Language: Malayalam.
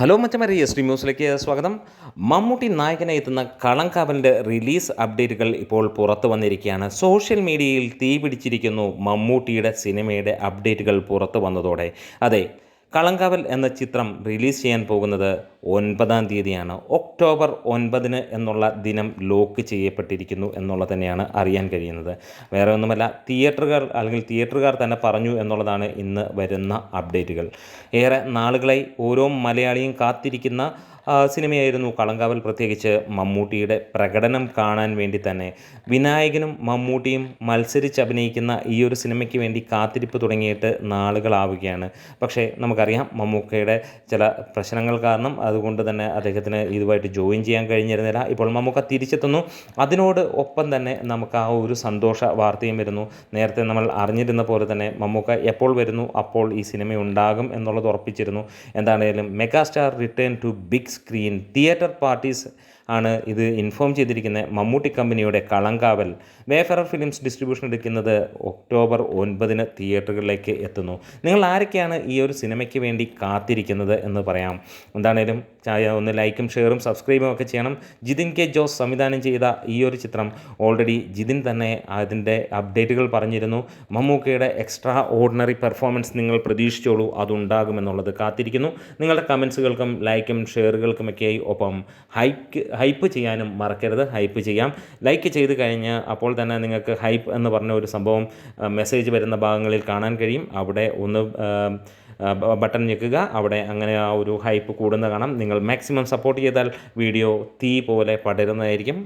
ഹലോ മച്ചമരി എസ് ന്യൂസിലേക്ക് സ്വാഗതം. മമ്മൂട്ടി നായകനെ എത്തുന്ന കളങ്കാവലിന്റെ റിലീസ് അപ്ഡേറ്റുകൾ ഇപ്പോൾ പുറത്തു വന്നിരിക്കുകയാണ്. സോഷ്യൽ മീഡിയയിൽ തീ പിടിച്ചിരിക്കുന്നു മമ്മൂട്ടിയുടെ സിനിമയുടെ അപ്ഡേറ്റുകൾ പുറത്തു വന്നതോടെ. അതെ കളങ്കാവൽ എന്ന ചിത്രം റിലീസ് ചെയ്യാൻ പോകുന്നത് ഒൻപതാം തീയതിയാണ്. ഒക്ടോബർ ഒൻപതിന് എന്നുള്ള ദിനം ലോക്ക് ചെയ്യപ്പെട്ടിരിക്കുന്നു എന്നുള്ളത് തന്നെയാണ് അറിയാൻ കഴിയുന്നത്. വേറെ ഒന്നുമല്ല തിയേറ്ററുകാർ അല്ലെങ്കിൽ തിയേറ്ററുകാർ തന്നെ പറഞ്ഞു എന്നുള്ളതാണ് ഇന്ന് വരുന്ന അപ്ഡേറ്റുകൾ. ഏറെ നാളുകളായി ഓരോ മലയാളിയും കാത്തിരിക്കുന്ന സിനിമയായിരുന്നു കളങ്കാവൽ പ്രത്യേകിച്ച് മമ്മൂട്ടിയുടെ പ്രകടനം കാണാൻ വേണ്ടി തന്നെ. വിനായകനും മമ്മൂട്ടിയും മത്സരിച്ച് അഭിനയിക്കുന്ന ഈ ഒരു സിനിമയ്ക്ക് വേണ്ടി കാത്തിരിപ്പ് തുടങ്ങിയിട്ട് നാളുകളാവുകയാണ്. പക്ഷേ നമുക്കറിയാം മമ്മൂക്കയുടെ ചില പ്രശ്നങ്ങൾ കാരണം അതുകൊണ്ട് തന്നെ അദ്ദേഹത്തിന് ഇതുമായിട്ട് ജോയിൻ ചെയ്യാൻ കഴിഞ്ഞിരുന്നില്ല. ഇപ്പോൾ മമ്മൂക്ക തിരിച്ചെത്തുന്നു. അതിനോട് ഒപ്പം തന്നെ നമുക്ക് ആ ഒരു സന്തോഷ വാർത്തയും വരുന്നു. നേരത്തെ നമ്മൾ അറിഞ്ഞിരുന്ന പോലെ തന്നെ മമ്മൂക്ക എപ്പോൾ വരുന്നു അപ്പോൾ ഈ സിനിമ ഉണ്ടാകും എന്നുള്ളത് ഉറപ്പിച്ചിരുന്നു. എന്താണേലും megastar return to big screen theatre parties ആണ് ഇത് ഇൻഫോം ചെയ്തിരിക്കുന്നത്. മമ്മൂട്ടി കമ്പനിയുടെ കളങ്കാവൽ. വേഫറർ ഫിലിംസ് ഡിസ്ട്രിബ്യൂഷൻ എടുക്കുന്നത് ഒക്ടോബർ ഒൻപതിന് തിയേറ്ററുകളിലേക്ക് എത്തുന്നു. നിങ്ങൾ ആരൊക്കെയാണ് ഈ ഒരു സിനിമയ്ക്ക് വേണ്ടി കാത്തിരിക്കുന്നത് എന്ന് പറയാം. എന്താണേലും ഒന്ന് ലൈക്കും ഷെയറും സബ്സ്ക്രൈബും ഒക്കെ ചെയ്യണം. ജിതിൻ കെ ജോസ് സംവിധാനം ചെയ്ത ഈ ഒരു ചിത്രം ഓൾറെഡി ജിതിൻ തന്നെ അതിന്റെ അപ്ഡേറ്റുകൾ പറഞ്ഞിരുന്നു. മമ്മൂക്കയുടെ എക്സ്ട്രാ ഓർഡിനറി പെർഫോമൻസ് നിങ്ങൾ പ്രതീക്ഷിച്ചോളൂ അതുണ്ടാകുമെന്നുള്ളത് കാത്തിരിക്കുന്നു. നിങ്ങളുടെ കമൻസുകൾക്കും ലൈക്കും ഷെയറുകൾക്കുമൊക്കെയായി ഒപ്പം ഹൈക്ക് ഹൈപ്പ് ചെയ്യാനും മറക്കരുത്. ഹൈപ്പ് ചെയ്യാം. ലൈക്ക് ചെയ്ത് കഴിഞ്ഞ് അപ്പോൾ തന്നെ നിങ്ങൾക്ക് ഹൈപ്പ് എന്ന് പറഞ്ഞ ഒരു സംഭവം മെസ്സേജ് വരുന്ന ഭാഗങ്ങളിൽ കാണാൻ കഴിയും. അവിടെ ഒന്ന് ബട്ടൺ ഞെക്കുക. അവിടെ അങ്ങനെ ആ ഒരു ഹൈപ്പ് കൂടുന്ന കാണാം. നിങ്ങൾ മാക്സിമം സപ്പോർട്ട് ചെയ്താൽ വീഡിയോ തീ പോലെ പടരുന്നതായിരിക്കും.